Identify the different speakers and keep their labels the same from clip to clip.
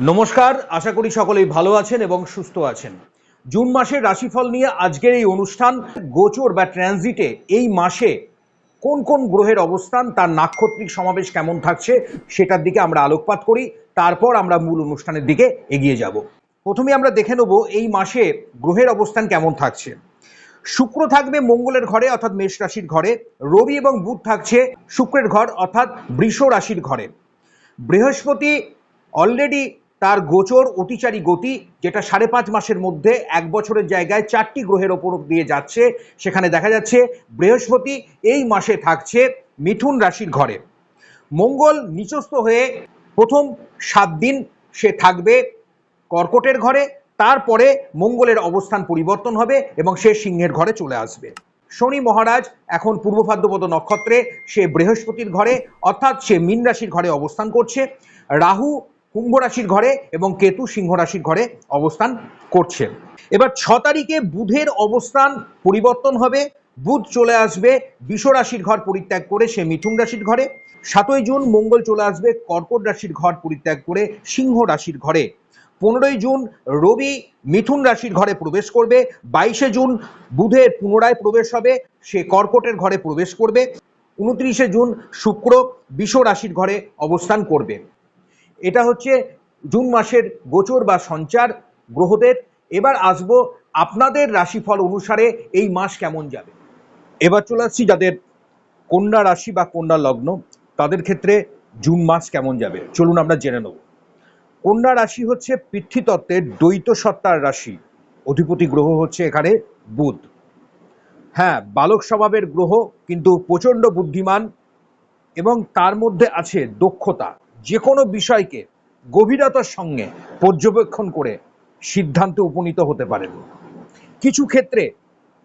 Speaker 1: নমস্কার, আশা করি সকলেই ভালো আছেন এবং সুস্থ আছেন। জুন মাসের রাশিফল নিয়ে আজকের এই অনুষ্ঠান গোচর বা ট্রানজিটে এই মাসে কোন কোন গ্রহের অবস্থান, তার নাক্ষত্রিক সমাবেশ কেমন থাকছে সেটার দিকে আমরা আলোকপাত করি, তারপর আমরা মূল অনুষ্ঠানের দিকে এগিয়ে যাব। প্রথমে আমরা দেখে নেব এই মাসে গ্রহের অবস্থান কেমন থাকছে। শুক্র থাকবে মঙ্গলের ঘরে, অর্থাৎ মেষ রাশির ঘরে। রবি এবং বুধ থাকছে শুক্রের ঘর, অর্থাৎ বৃষ রাশির ঘরে। বৃহস্পতি অলরেডি তার গোচর অতিচারী গতি যেটা সাড়ে পাঁচ মাসের মধ্যে এক বছরের জায়গায় চারটি গ্রহের ওপর দিয়ে যাচ্ছে। সেখানে দেখা যাচ্ছে বৃহস্পতি এই মাসে থাকছে মিথুন রাশির ঘরে। মঙ্গল নিচস্থ হয়ে প্রথম সাত দিন সে থাকবে কর্কটের ঘরে, তারপরে মঙ্গলের অবস্থান পরিবর্তন হবে এবং সে সিংহের ঘরে চলে আসবে। শনি মহারাজ এখন পূর্ব ভাদ্রপদ নক্ষত্রে সে বৃহস্পতির ঘরে, অর্থাৎ সে মীন রাশির ঘরে অবস্থান করছে। রাহু কুম্ভ রাশির ঘরে এবং কেতু সিংহ রাশির ঘরে অবস্থান করছে। এবার ছ তারিখে বুধের অবস্থান পরিবর্তন হবে। বুধ চলে আসবে বিষ রাশির ঘর পরিত্যাগ করে সে মিথুন রাশির ঘরে। সাতই জুন মঙ্গল চলে আসবে কর্কট রাশির ঘর পরিত্যাগ করে সিংহ রাশির ঘরে। পনেরোই জুন রবি মিথুন রাশির ঘরে প্রবেশ করবে। বাইশে জুন বুধের পুনরায় প্রবেশ হবে। সে কর্কটের ঘরে প্রবেশ করবে। উনত্রিশে জুন শুক্র বিষ রাশির ঘরে অবস্থান করবে। এটা হচ্ছে জুন মাসের গোচর বা সঞ্চার গ্রহদের। এবার আসব আপনাদের রাশিফল অনুসারে এই মাস কেমন যাবে। এবার চলে আসছি যাদের কন্যা রাশি বা কন্যা লগ্ন, তাদের ক্ষেত্রে জুন মাস কেমন যাবে, চলুন আমরা জেনে নেব। কন্যা রাশি হচ্ছে পৃথিতত্ত্বের দ্বৈত সত্তার রাশি, অধিপতি গ্রহ হচ্ছে এখানে বুধ। হ্যাঁ বালক স্বভাবের গ্রহ কিন্তু প্রচণ্ড বুদ্ধিমান এবং তার মধ্যে আছে দক্ষতা। যে কোনো বিষয়কে গভীরতার সঙ্গে পর্যবেক্ষণ করে সিদ্ধান্তে উপনীত হতে পারেন। কিছু ক্ষেত্রে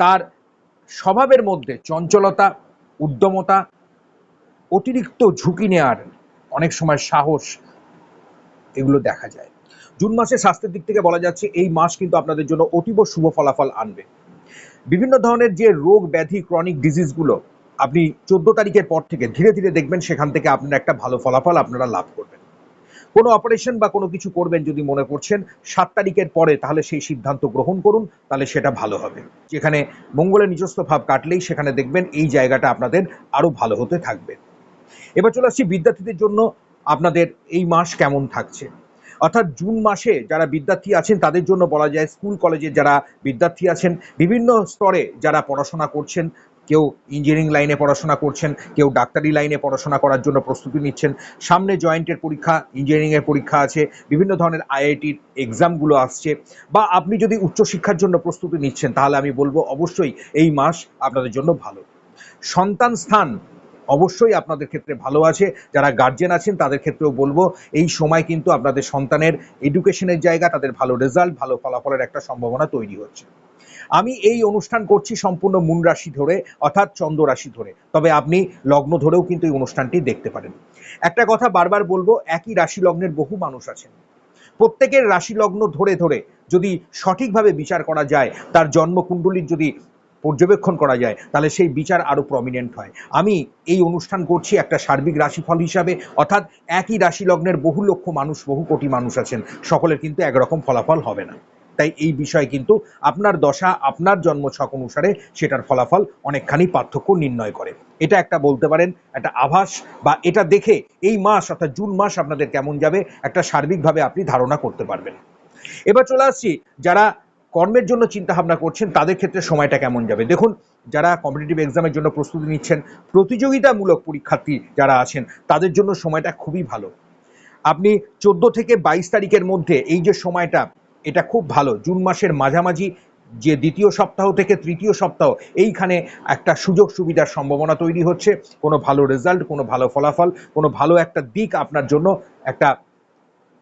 Speaker 1: তার স্বভাবের মধ্যে চঞ্চলতা, উদ্যমতা, অতিরিক্ত ঝুঁকি নেওয়ার অনেক সময় সাহস এগুলো দেখা যায়। জুন মাসে স্বাস্থ্যের দিক থেকে বলা যাচ্ছে, এই মাস কিন্তু আপনাদের জন্য অতীব শুভ ফলাফল আনবে। বিভিন্ন ধরনের যে রোগ, ব্যাধি, ক্রনিক ডিজিজগুলো আপনি চোদ্দ তারিখের পর থেকে ধীরে ধীরে দেখবেন সেখান থেকে আপনার একটা ভালো ফলাফল আপনারা লাভ করবেন। কোনো অপারেশন বা কোনো কিছু করবেন যদি মনে করছেন সাত তারিখের পরে তাহলে সেই সিদ্ধান্ত গ্রহণ করুন, তাহলে সেটা ভালো হবে। যেখানে মঙ্গলের নিজস্ব ভাব কাটলেই সেখানে দেখবেন এই জায়গাটা আপনাদের আরও ভালো হতে থাকবে। এবার চলে আসছি বিদ্যার্থীদের জন্য আপনাদের এই মাস কেমন থাকছে? অর্থাৎ জুন মাসে যারা বিদ্যার্থী আছেন তাদের জন্য বলা যায় স্কুল, কলেজে যারা বিদ্যার্থী আছেন, বিভিন্ন স্তরে যারা পড়াশোনা করছেন কেউ ইঞ্জিনিয়ারিং লাইনে পড়াশোনা করছেন, কেউ ডাক্তারি লাইনে পড়াশোনা করার জন্য প্রস্তুতি নিচ্ছেন। সামনে জয়েন্টের পরীক্ষা ইঞ্জিনিয়ারিংয়ের পরীক্ষা আছে, বিভিন্ন ধরনের আইআইটির এক্সামগুলো আসছে। বা আপনি যদি উচ্চশিক্ষার জন্য প্রস্তুতি নিচ্ছেন, তাহলে আমি বলব অবশ্যই এই মাস আপনাদের জন্য ভালো। সন্তান স্থান অবশ্যই আপনাদের ক্ষেত্রে ভালো আছে। যারা গার্জেন আছেন, তাদের ক্ষেত্রেও বলব, এই সময় কিন্তু আপনাদের সন্তানের এডুকেশনের জায়গা, তাদের ভালো রেজাল্ট ভালো ফলাফলের একটা সম্ভাবনা তৈরি হচ্ছে। আমি এই অনুষ্ঠান করছি সম্পূর্ণ মূন রাশি ধরে, অর্থাৎ চন্দ্র রাশি ধরে। তবে আপনি লগ্ন ধরেও কিন্তু এই অনুষ্ঠানটি দেখতে পারেন। একটা কথা বারবার বলব, একই রাশি লগ্নের বহু মানুষ আছেন। প্রত্যেকের রাশি লগ্ন ধরে ধরে যদি সঠিকভাবে বিচার করা যায়, তার জন্মকুণ্ডলীর যদি পর্যবেক্ষণ করা যায়, তাহলে সেই বিচার আরও প্রমিনেন্ট হয়। আমি এই অনুষ্ঠান করছি একটা সার্বিক রাশিফল হিসাবে, অর্থাৎ একই রাশি লগ্নের বহু লক্ষ মানুষ, বহু কোটি মানুষ আছেন। সকলের কিন্তু একরকম ফলাফল হবে না। তাই এই বিষয়ে কিন্তু আপনার দশা, আপনার জন্মছক অনুসারে সেটার ফলাফল অনেকখানি পার্থক্য নির্ণয় করে। এটা একটা বলতে পারেন একটা আভাস বা এটা দেখে এই মাস অর্থাৎ জুন মাস আপনাদের কেমন যাবে একটা সার্বিকভাবে আপনি ধারণা করতে পারবেন। এবার চলে আসছি, যারা কর্মের জন্য চিন্তা ভাবনা করছেন তাদের ক্ষেত্রে সময়টা কেমন যাবে? দেখুন, যারা কম্পিটিটিভ এক্সামের জন্য প্রস্তুতি নিচ্ছেন, প্রতিযোগিতামূলক পরীক্ষার্থী যারা আছেন, তাদের জন্য সময়টা খুবই ভালো। আপনি চোদ্দ থেকে বাইশ তারিখের মধ্যে এই যে সময়টা এটা খুব ভালো। জুন মাসের মাঝামাঝি যে দ্বিতীয় সপ্তাহ থেকে তৃতীয় সপ্তাহ, এইখানে একটা সুযোগ সুবিধার সম্ভাবনা তৈরি হচ্ছে। কোনো ভালো রেজাল্ট কোনো ভালো ফলাফল, কোনো ভালো একটা দিক আপনার জন্য একটা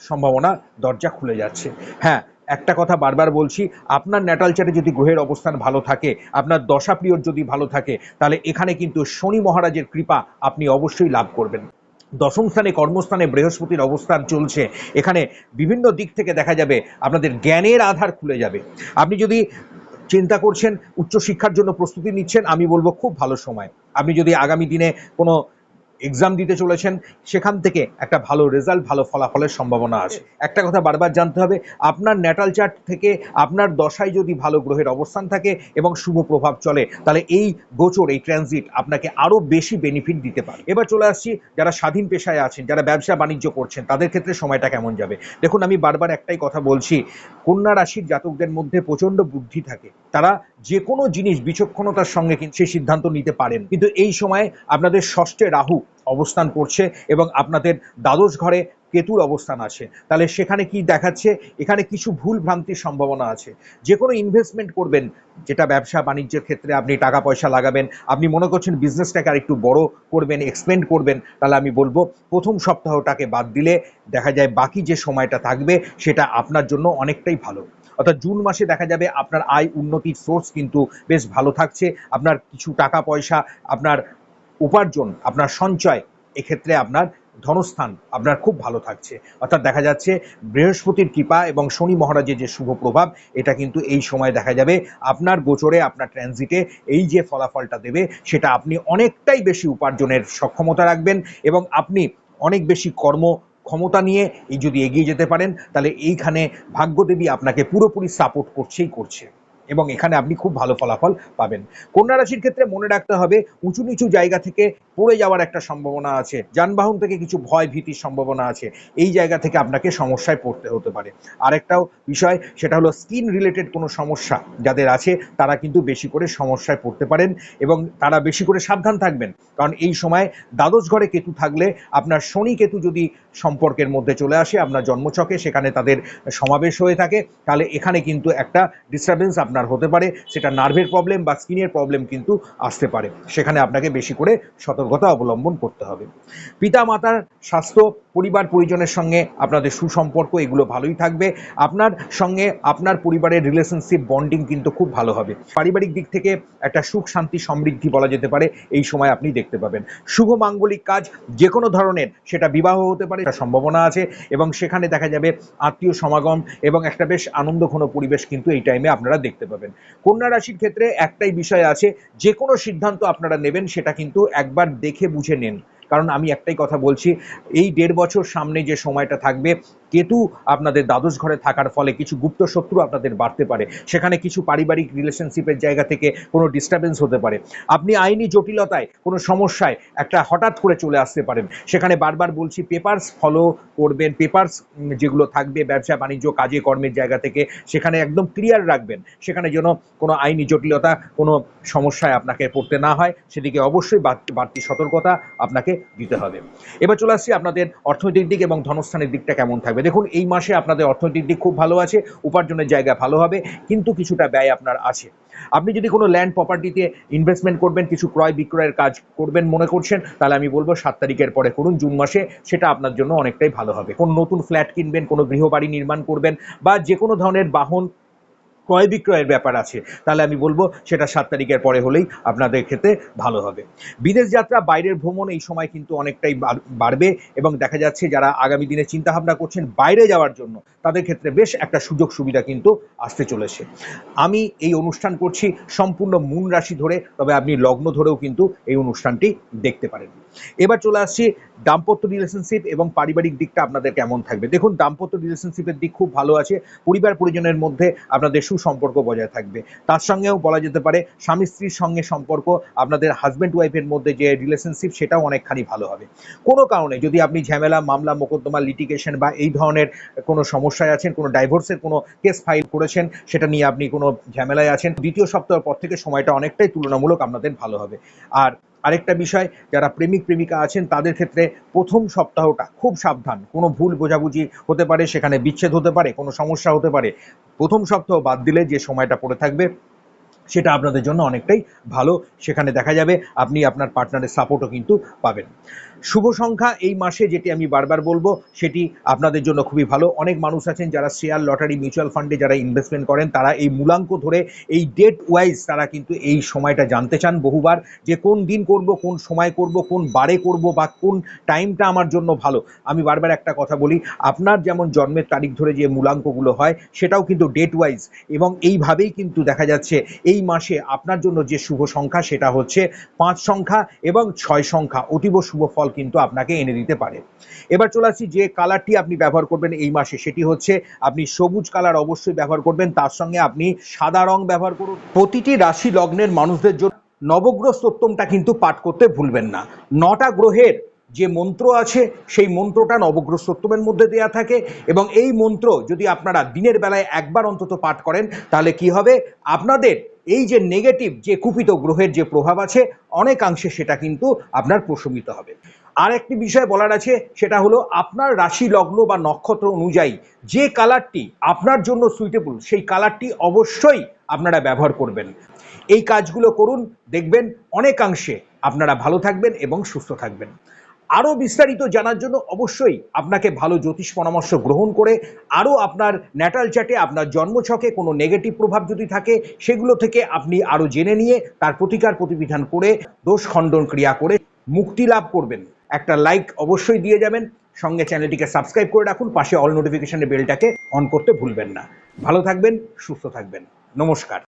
Speaker 1: সম্ভাবনা দরজা খুলে যাচ্ছে। হ্যাঁ একটা কথা বারবার বলছি, আপনার ন্যাটাল যদি গ্রহের অবস্থান ভালো থাকে, আপনার দশা প্রিয়র যদি ভালো থাকে, তাহলে এখানে কিন্তু শনি মহারাজের কৃপা আপনি অবশ্যই লাভ করবেন। দশম স্থানে কর্মস্থানে বৃহস্পতির অবস্থান চলছে। এখানে বিভিন্ন দিক থেকে দেখা যাবে আপনাদের জ্ঞানের আধার খুলে যাবে। আপনি যদি চিন্তা করছেন, উচ্চশিক্ষার জন্য প্রস্তুতি নিচ্ছেন, আমি বলব খুব ভালো সময়। আপনি যদি আগামী দিনে কোনো এক্সাম দিতে চলেছেন, সেখান থেকে একটা ভালো রেজাল্ট ভালো ফলাফলের সম্ভাবনা আছে। একটা কথা বারবার জানতে হবে, আপনার ন্যাটাল চার্ট থেকে আপনার দশায় যদি ভালো গ্রহের অবস্থান থাকে এবং শুভ প্রভাব চলে, তাহলে এই গোচর, এই ট্রানজিট আপনাকে আরও বেশি বেনিফিট দিতে পারে। এবার চলে আসছি, যারা স্বাধীন পেশায় আছেন, যারা ব্যবসা বাণিজ্য করছেন, তাদের ক্ষেত্রে সময়টা কেমন যাবে? দেখুন, আমি বারবার একটাই কথা বলছি, কন্যা রাশির জাতকদের মধ্যে প্রচণ্ড বুদ্ধি থাকে। তারা যে কোনো জিনিস বিচক্ষণতার সঙ্গে কিন্তু সেই সিদ্ধান্ত নিতে পারেন। কিন্তু এই সময় আপনাদের ষষ্ঠে রাহু অবস্থান করছে এবং আপনাদের দ্বাদশ ঘরে কেতুর অবস্থান আছে। তাহলে সেখানে কি দেখাচ্ছে? এখানে কিছু ভুল ভ্রান্তির সম্ভাবনা আছে। যে কোনো ইনভেস্টমেন্ট করবেন, যেটা ব্যবসা বাণিজ্যের ক্ষেত্রে আপনি টাকা পয়সা লাগাবেন, আপনি মনে করছেন বিজনেসটাকে আর একটু বড় করবেন এক্সপেন্ড করবেন, তাহলে আমি বলব প্রথম সপ্তাহটাকে বাদ দিলে দেখা যায় বাকি যে সময়টা থাকবে, সেটা আপনার জন্য অনেকটাই ভালো। অর্থাৎ জুন মাসে দেখা যাবে আপনার আয় উন্নতির সোর্স কিন্তু বেশ ভালো থাকছে। আপনার কিছু টাকা পয়সা, আপনার উপার্জন, আপনার সঞ্চয়, এক্ষেত্রে আপনার ধনস্থান আপনার খুব ভালো থাকছে। অর্থাৎ দেখা যাচ্ছে বৃহস্পতির কৃপা এবং শনি মহারাজের যে শুভ প্রভাব, এটা কিন্তু এই সময় দেখা যাবে। আপনার গোচরে, আপনার ট্রানজিটে এই যে ফলাফলটা দেবে, সেটা আপনি অনেকটাই বেশি উপার্জনের সক্ষমতা রাখবেন এবং আপনি অনেক বেশি কর্ম ক্ষমতা নিয়ে এই যদি এগিয়ে যেতে পারেন, তাহলে এইখানে ভাগ্যদেবী আপনাকে পুরোপুরি সাপোর্ট করছেই করছে। এবং এখানে আপনি খুব ভালো ফলাফল পাবেন। কন্যা রাশির ক্ষেত্রে মনে রাখতে হবে, উঁচু নিচু জায়গা থেকে পড়ে যাওয়ার একটা সম্ভাবনা আছে। যানবাহন থেকে কিছু ভয় ভীতির সম্ভাবনা আছে। এই জায়গা থেকে আপনাকে সমস্যায় পড়তে হতে পারে। আরেকটাও বিষয়, সেটা হলো স্কিন রিলেটেড কোনো সমস্যা যাদের আছে, তারা কিন্তু বেশি করে সমস্যায় পড়তে পারেন এবং তারা বেশি করে সাবধান থাকবেন। কারণ এই সময় দ্বাদশ ঘরে কেতু থাকলে আপনার শনি কেতু যদি সম্পর্কের মধ্যে চলে আসে, আপনার জন্মছকে সেখানে তাদের সমাবেশ হয়ে থাকে। তাহলে এখানে কিন্তু একটা ডিস্টারবেন্স আপনার হতে পারে। সেটা নার্ভের প্রবলেম বা স্কিনের প্রবলেম কিন্তু আসতে পারে। সেখানে আপনাকে বেশি করে সতর্কতা অবলম্বন করতে হবে। পিতা মাতার স্বাস্থ্য, পরিবার পরিজনের সঙ্গে আপনাদের সুসম্পর্ক, এগুলো ভালোই থাকবে। আপনার সঙ্গে আপনার পরিবারের রিলেশনশিপ বন্ডিং কিন্তু খুব ভালো হবে। পারিবারিক দিক থেকে একটা সুখ, শান্তি, সমৃদ্ধি বলা যেতে পারে, এই সময় আপনি দেখতে পাবেন। শুভ মাঙ্গলিক কাজ যে কোনো ধরনের, সেটা বিবাহ হতে পারে, একটা সম্ভাবনা আছে এবং সেখানে দেখা যাবে আত্মীয় সমাগম এবং একটা বেশ আনন্দঘন পরিবেশ কিন্তু এই টাইমে আপনারা দেখতে পাবেন। কন্যা রাশির ক্ষেত্রে একটাই বিষয় আছে যে কোনো সিদ্ধান্ত আপনারা নেবেন, সেটা কিন্তু একবার দেখে বুঝে নিন। কারণ আমি একটাই কথা বলছি, এই দেড় বছর সামনে যে সময়টা থাকবে কেতু আপনাদের দ্বাদশ ঘরে থাকার ফলে কিছু গুপ্ত শত্রু আপনাদের বাড়তে পারে। সেখানে কিছু পারিবারিক রিলেশনশিপের জায়গা থেকে কোনো ডিস্টারবেন্স হতে পারে। আপনি আইনি জটিলতায়, কোনো সমস্যায় একটা হঠাৎ করে চলে আসতে পারেন। সেখানে বারবার বলছি পেপারস ফলো করবেন পেপারস যেগুলো থাকবে, ব্যবসা, বাণিজ্য, কাজে, কর্মের জায়গা থেকে সেখানে একদম ক্লিয়ার রাখবেন। সেখানে যেন কোনো আইনি জটিলতা, কোনো সমস্যায় আপনাকে পড়তে না হয়, সেদিকে অবশ্যই বাড়তি- সতর্কতা আপনাকে দিতে হবে। এবার চলে আসছি আপনাদের অর্থনৈতিক দিক এবং ধনস্থানের দিকটা কেমন থাকবে? দেখুন, এই মাসে আপনাদের অর্থনৈতিক দিক খুব ভালো আছে, উপার্জনের জায়গা ভালো হবে, কিন্তু কিছুটা ব্যয় আপনার আছে। আপনি যদি কোনো ল্যান্ড প্রপার্টিতে ইনভেস্টমেন্ট করবেন, কিছু ক্রয় বিক্রয়ের কাজ করবেন মনে করছেন, তাহলে আমি বলব সাত তারিখের পরে করুন, জুন মাসে সেটা আপনার জন্য অনেকটাই ভালো হবে। কোন নতুন ফ্ল্যাট কিনবেন, কোনো গৃহবাড়ি নির্মাণ করবেন, বা যে কোনো ধরনের বাহন ক্রয় বিক্রয়ের ব্যাপার আছে। তাহলে আমি বলব সেটা সাত তারিখের পরে হলেই আপনাদের ক্ষেত্রে ভালো হবে। বিদেশ যাত্রা বাইরের ভ্রমণ এই সময় কিন্তু অনেকটাই বাড়- বাড়বে এবং দেখা যাচ্ছে যারা আগামী দিনে চিন্তা ভাবনা করছেন বাইরে যাওয়ার জন্য, তাদের ক্ষেত্রে বেশ একটা সুযোগ সুবিধা কিন্তু আসতে চলেছে। আমি এই অনুষ্ঠান করছি সম্পূর্ণ মূল রাশি ধরে, তবে আপনি লগ্ন ধরেও কিন্তু এই অনুষ্ঠানটি দেখতে পারেন। এবার চলে আসছি দাম্পত্য রিলেশনশিপ এবং পারিবারিক দিকটা আপনাদের কেমন থাকবে। দেখুন, দাম্পত্য রিলেশনশিপের দিক খুব ভালো আছে। পরিবার পরিজনের মধ্যে আপনাদের সুসম্পর্ক বজায় থাকবে। তার সঙ্গেও বলা যেতে পারে, স্বামী স্ত্রীর সঙ্গে সম্পর্ক, আপনাদের হাজব্যান্ড ওয়াইফের মধ্যে যে রিলেশনশিপ সেটাও অনেকখানি ভালো হবে। কোনো কারণে যদি আপনি ঝামেলা, মামলা, মোকদ্দমা লিটিগেশন বা এই ধরনের কোনো সমস্যায় আছেন, কোনো ডাইভোর্সের কোনো কেস ফাইল করেছেন, সেটা নিয়ে আপনি কোনো ঝামেলায় আছেন, দ্বিতীয় সপ্তাহ পর থেকে সময়টা অনেকটাই তুলনামূলক আপনাদের ভালো হবে। আর আরেকটা বিষয়, যারা প্রেমিক, প্রেমিকা আছেন, তাদের ক্ষেত্রে প্রথম সপ্তাহটা খুব সাবধান। কোনো ভুল বোঝাবুঝি হতে পারে, সেখানে বিচ্ছেদ হতে পারে, কোনো সমস্যা হতে পারে। প্রথম সপ্তাহ বাদ দিলে যে সময়টা পড়ে থাকবে সেটা আপনাদের জন্য অনেকটাই ভালো। সেখানে দেখা যাবে আপনি আপনার পার্টনারের সাপোর্টও কিন্তু পাবেন। শুভ সংখ্যা এই মাসে যেটি আমি বারবার বলব, সেটি আপনাদের জন্য খুবই ভালো। অনেক মানুষ আছেন যারা শেয়ার লটারি মিউচুয়াল ফান্ডে যারা ইনভেস্টমেন্ট করেন, তারা এই মূলাঙ্ক ধরে, এই ডেট ওয়াইজ তারা কিন্তু এই সময়টা জানতে চান বহুবার যে কোন দিন করব, কোন সময় করব, কোন বারে করব বা কোন টাইমটা আমার জন্য ভালো। আমি বারবার একটা কথা বলি, আপনার যেমন জন্মের তারিখ ধরে যে মূলাঙ্কগুলো হয়, সেটাও কিন্তু ডেট ওয়াইজ এবং এইভাবেই কিন্তু দেখা যাচ্ছে, এই মাসে আপনার জন্য যে শুভ সংখ্যা সেটা হচ্ছে পাঁচ সংখ্যা এবং ছয় সংখ্যা। অতীব শুভ ফল কিন্তু আপনাকে এনে দিতে পারে। এবার চলে আসছি যে কালারটি আপনি ব্যবহার করবেন এই মাসে। সেটি হচ্ছে আপনি সবুজ কালার অবশ্যই ব্যবহার করবেন। তার সঙ্গে আপনি সাদা রং ব্যবহার করুন। প্রতিটি রাশি লগ্নের মানুষদের জন্য নবগ্রহ সত্যমটা কিন্তু পাঠ করতে ভুলবেন না। নটা গ্রহের যে মন্ত্র আছে, সেই মন্ত্রটা নবগ্রহ সত্যমের মধ্যে দেয়া থাকে এবং এই মন্ত্র যদি আপনারা দিনের বেলায় একবার অন্তত পাঠ করেন, তাহলে কি হবে? আপনাদের এই যে নেগেটিভ যে কুপিত গ্রহের যে প্রভাব আছে, অনেকাংশে সেটা কিন্তু আপনার প্রশমিত হবে। আর একটি বিষয় বলার আছে, সেটা হলো আপনার রাশি লগ্ন বা নক্ষত্র অনুযায়ী যে কালারটি আপনার জন্য সুইটেবল সেই কালারটি অবশ্যই আপনারা ব্যবহার করবেন। এই কাজগুলো করুন, দেখবেন অনেকাংশে আপনারা ভালো থাকবেন এবং সুস্থ থাকবেন। আরও বিস্তারিত জানার জন্য অবশ্যই আপনাকে ভালো জ্যোতিষ পরামর্শ গ্রহণ করে আরও আপনার ন্যাটাল চ্যাটে আপনার জন্মছকে কোনো নেগেটিভ প্রভাব যদি থাকে, সেগুলো থেকে আপনি আরও জেনে নিয়ে তার প্রতিকার প্রতিবিধান করে দোষ খণ্ডন ক্রিয়া করে মুক্তি লাভ করবেন। একটা লাইক অবশ্যই দিয়ে যাবেন। সঙ্গে চ্যানেলটিকে সাবস্ক্রাইব করে রাখুন। পাশে অল নোটিফিকেশনের বেলটাকে অন করতে ভুলবেন না। ভালো থাকবেন, সুস্থ থাকবেন। নমস্কার।